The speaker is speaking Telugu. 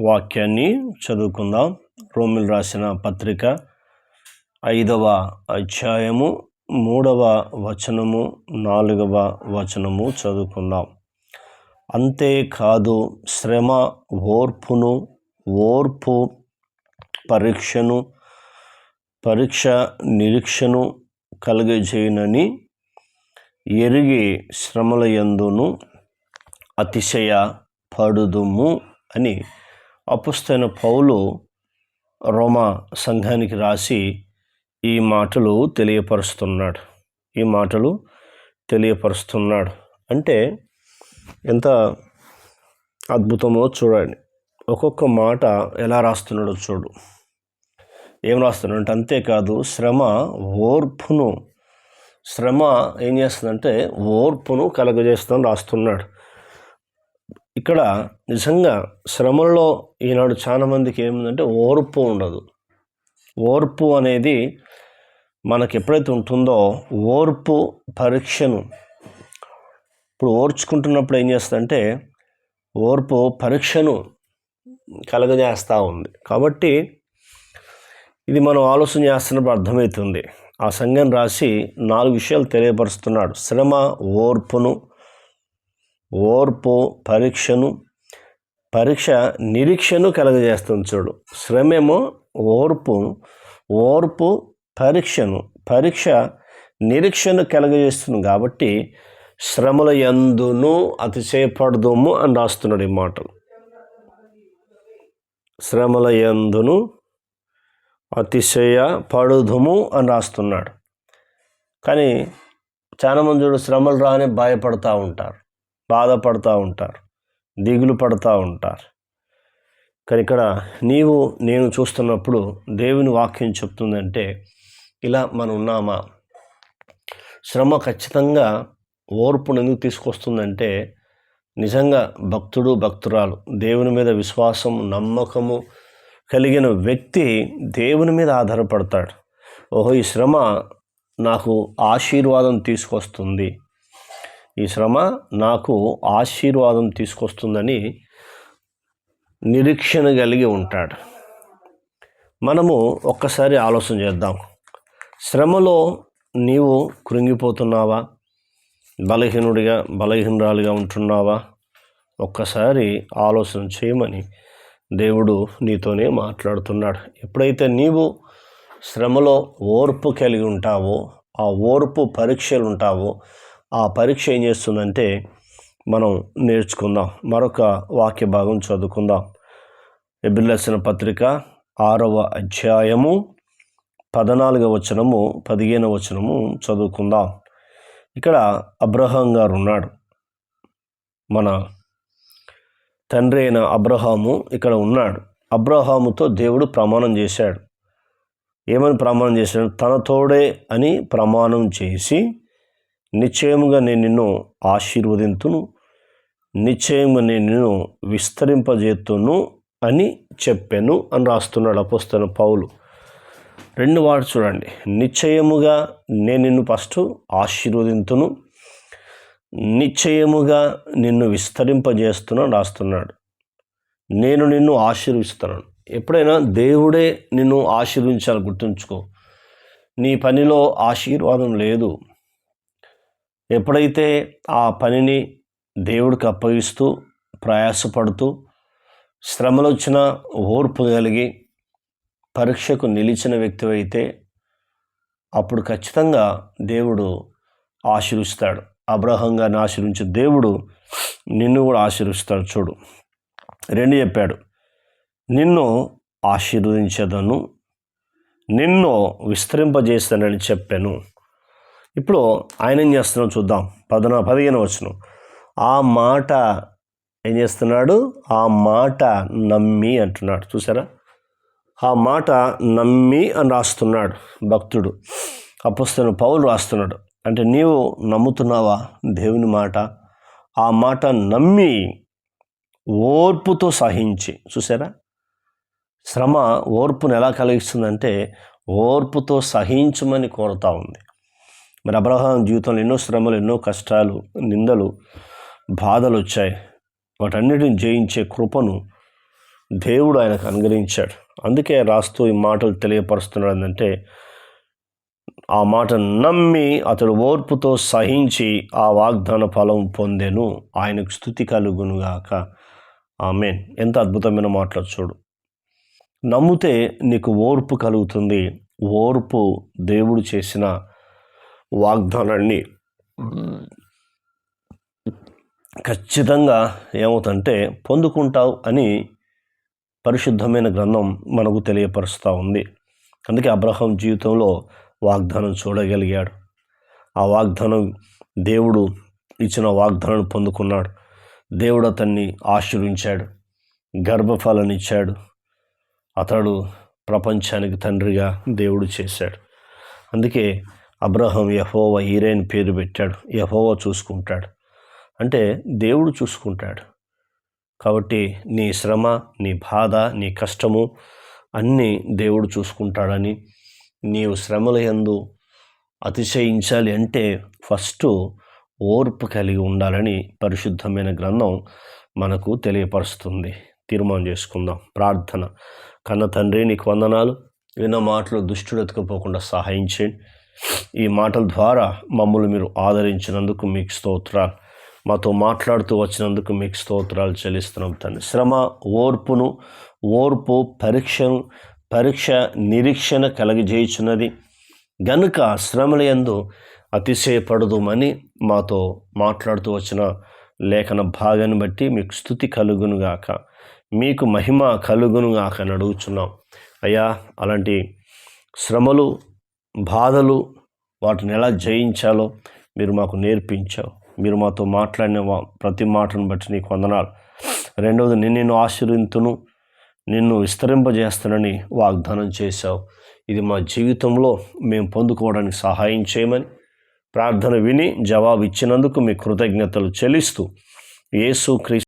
వాక్యాన్ని చదువుకుందాం. రోమిల్ రాసిన పత్రిక ఐదవ అధ్యాయము మూడవ వచనము నాలుగవ వచనము చదువుకుందాం. అంతేకాదు శ్రమ ఓర్పును ఓర్పు పరీక్షను పరీక్ష నిరీక్షను కలుగజేయనని ఎరిగి శ్రమల ఎందును అతిశయ పడుదుము అని అపుస్తైన పౌలు రోమా సంఘానికి రాసి ఈ మాటలు తెలియపరుస్తున్నాడు. ఈ మాటలు తెలియపరుస్తున్నాడు. అంటే ఎంత అద్భుతమో చూడండి. ఒక్కొక్క మాట ఎలా రాస్తున్నాడో చూడు. ఏం రాస్తున్నాడు అంటే అంతేకాదు శ్రమ ఓర్పును శ్రమ ఏం చేస్తుందంటే ఓర్పును కలగజేస్తుందని రాస్తున్నాడు. ఇక్కడ నిజంగా శ్రమల్లో ఈనాడు చాలా మందికి ఏముందంటే ఓర్పు ఉండదు. ఓర్పు అనేది మనకి ఎప్పుడైతే ఉంటుందో ఓర్పు పరీక్షను. ఇప్పుడు ఓర్చుకుంటున్నప్పుడు ఏం చేస్తుందంటే ఓర్పు పరీక్షను కలగజేస్తూ ఉంది. కాబట్టి ఇది మనం ఆలోచన చేస్తున్నప్పుడు అర్థమవుతుంది. ఆ సంఘం రాసి నాలుగు విషయాలు తెలియపరుస్తున్నాడు. శ్రమ ఓర్పును ఓర్పు పరీక్షను పరీక్ష నిరీక్షను కలగజేస్తుంది చూడు. శ్రమేమో ఓర్పు ఓర్పు పరీక్షను పరీక్ష నిరీక్షను కలగజేస్తుంది కాబట్టి శ్రమల ఎందును అతిశయపడదుము అని రాస్తున్నాడు ఈ మాటలు. శ్రమల ఎందును అతిశయ పడుదుము అని రాస్తున్నాడు. కానీ చాలామంది చూడు శ్రమలు రాని భయపడతా ఉంటారు. బాధపడుతూ ఉంటారు దిగులు పడుతూ ఉంటారు. కానీ ఇక్కడ నీవు నేను చూస్తున్నప్పుడు దేవుని వాక్యం చెప్తుందంటే ఇలా మనం ఉన్నామా? శ్రమ ఖచ్చితంగా ఓర్పును ఎందుకు తీసుకొస్తుందంటే నిజంగా భక్తుడు భక్తురాలు దేవుని మీద విశ్వాసం నమ్మకము కలిగిన వ్యక్తి దేవుని మీద ఆధారపడతాడు. ఓహో ఈ శ్రమ నాకు ఆశీర్వాదం తీసుకొస్తుంది. ఈ శ్రమ నాకు ఆశీర్వాదం తీసుకొస్తుందని నిరీక్షణ కలిగి ఉంటాడు. మనము ఒక్కసారి ఆలోచన చేద్దాం. శ్రమలో నీవు కృంగిపోతున్నావా? బలహీనుడిగా బలహీనరాలుగా ఉంటున్నావా? ఒక్కసారి ఆలోచన చేయమని దేవుడు నీతోనే మాట్లాడుతున్నాడు. ఎప్పుడైతే నీవు శ్రమలో ఓర్పు కలిగి ఉంటావో ఆ ఓర్పు పరీక్షలు ఉంటావో ఆ పరీక్ష ఏం చేస్తుందంటే మనం నేర్చుకుందాం. మరొక వాక్య భాగం చదువుకుందాం. ఎబిల్లసిన పత్రిక ఆరవ అధ్యాయము పద్నాలుగవ వచనము పదిహేనవ వచనము చదువుకుందాం. ఇక్కడ అబ్రహాం గారు ఉన్నాడు. మన తండ్రి అయిన అబ్రహాము ఇక్కడ ఉన్నాడు. అబ్రహాముతో దేవుడు ప్రమాణం చేశాడు. ఏమని ప్రమాణం చేశాడు? తన తోడే అని ప్రమాణం చేసి నిశ్చయముగా నేను నిన్ను ఆశీర్వదింతును నిశ్చయంగా నేను నిన్ను విస్తరింపజేతును అని చెప్పాను అని రాస్తున్నాడు అపోస్తున్న పౌలు. రెండు వాడు చూడండి. నిశ్చయముగా నేను నిన్ను ఫస్ట్ ఆశీర్వదింతును నిశ్చయముగా నిన్ను విస్తరింపజేస్తున్నాను రాస్తున్నాడు. నేను నిన్ను ఆశీర్విస్తున్నాను. ఎప్పుడైనా దేవుడే నిన్ను ఆశీర్వించాలి గుర్తుంచుకో. నీ పనిలో ఆశీర్వాదం లేదు. ఎప్పుడైతే ఆ పనిని దేవుడికి అప్పగిస్తూ ప్రయాసపడుతూ శ్రమలు వచ్చిన ఓర్పు కలిగి పరీక్షకు నిలిచిన వ్యక్తి అయితే అప్పుడు ఖచ్చితంగా దేవుడు ఆశీర్విస్తాడు. అబ్రహంగా ఆశీర్వించే దేవుడు నిన్ను కూడా ఆశీర్విస్తాడు చూడు. రెండు చెప్పాడు. నిన్ను ఆశీర్వదించదను నిన్ను విస్తరింపజేస్తానని చెప్పాను. ఇప్పుడు ఆయన ఏం చేస్తున్నాం చూద్దాం. పదన పదిహేను వచ్చిన ఆ మాట ఏం చేస్తున్నాడు? ఆ మాట నమ్మి అంటున్నాడు. చూసారా? ఆ మాట నమ్మి అని రాస్తున్నాడు భక్తుడు. అపుస్తున్న పౌలు రాస్తున్నాడు. అంటే నీవు నమ్ముతున్నావా దేవుని మాట? ఆ మాట నమ్మి ఓర్పుతో సహించి. చూసారా? శ్రమ ఓర్పును ఎలా కలిగిస్తుందంటే ఓర్పుతో సహించమని కోరుతా ఉంది. మరి అబ్రహాం జీవితంలో ఎన్నో శ్రమలు ఎన్నో కష్టాలు నిందలు బాధలు వచ్చాయి. వాటన్నిటిని జయించే కృపను దేవుడు ఆయనకు అనుగ్రహించాడు. అందుకే రాస్తూ ఈ మాటలు తెలియపరుస్తున్నాడు ఏంటంటే ఆ మాట నమ్మి అతడు ఓర్పుతో సహించి ఆ వాగ్దాన ఫలం పొందెను. ఆయనకు స్థుతి కలుగునుగాక ఆమెన్. ఎంత అద్భుతమైన మాటలు చూడు. నమ్మితే నీకు ఓర్పు కలుగుతుంది. ఓర్పు దేవుడు చేసిన వాగ్దానాన్ని ఖచ్చితంగా ఏమవుతుంటే పొందుకుంటావు అని పరిశుద్ధమైన గ్రంథం మనకు తెలియపరుస్తూ ఉంది. అందుకే అబ్రహం జీవితంలో వాగ్దానం చూడగలిగాడు. ఆ వాగ్దానం దేవుడు ఇచ్చిన వాగ్దానం పొందుకున్నాడు. దేవుడు అతన్ని ఆశీర్వించాడు. గర్భఫలనిచ్చాడు అతడు ప్రపంచానికి తండ్రిగా దేవుడు చేశాడు. అందుకే అబ్రహం యహోవ ఈరేని పేరు పెట్టాడు. యహోవ చూసుకుంటాడు. అంటే దేవుడు చూసుకుంటాడు. కాబట్టి నీ శ్రమ నీ బాధ నీ కష్టము అన్నీ దేవుడు చూసుకుంటాడని నీవు శ్రమల ఎందు అతిశయించాలి అంటే ఫస్ట్ ఓర్పు కలిగి ఉండాలని పరిశుద్ధమైన గ్రంథం మనకు తెలియపరుస్తుంది. తీర్మానం చేసుకుందాం. ప్రార్థన. కన్న తండ్రి నీకు వందనాలు. విన్న మాటలు దుష్టుడు ఎత్తుకుపోకుండా సహాయం చేయండి. ఈ మాటల ద్వారా మమ్మల్ని మీరు ఆదరించినందుకు మీకు స్తోత్రాలు. మాతో మాట్లాడుతూ వచ్చినందుకు మీకు స్తోత్రాలు చెల్లిస్తున్నాం తండ్రి. శ్రమ ఓర్పును ఓర్పు పరీక్షను పరీక్ష నిరీక్షణ కలగజేయుచున్నది గనుక శ్రమల ఎందు అతిశయపడదుమని మాతో మాట్లాడుతూ వచ్చిన లేఖన భాగాన్ని బట్టి మీకు స్థుతి కలుగునుగాక మీకు మహిమ కలుగునుగాక అని అడుగుచున్నాం. అయ్యా అలాంటి శ్రమలు బాధలు వాటిని ఎలా జయించాలో మీరు మాకు నేర్పించావు. మీరు మాతో మాట్లాడిన వా- ప్రతి మాటను బట్టి నీకు వందనాలు. రెండవది నేను నిన్ను ఆశీర్వింతును నిన్ను విస్తరింపజేస్తానని వాగ్దానం చేశావు. ఇది మా జీవితంలో మేము పొందుకోవడానికి సహాయం చేయమని ప్రార్థన విని జవాబు ఇచ్చినందుకు మీ కృతజ్ఞతలు చెల్లిస్తూ యేసు క్రీస్తు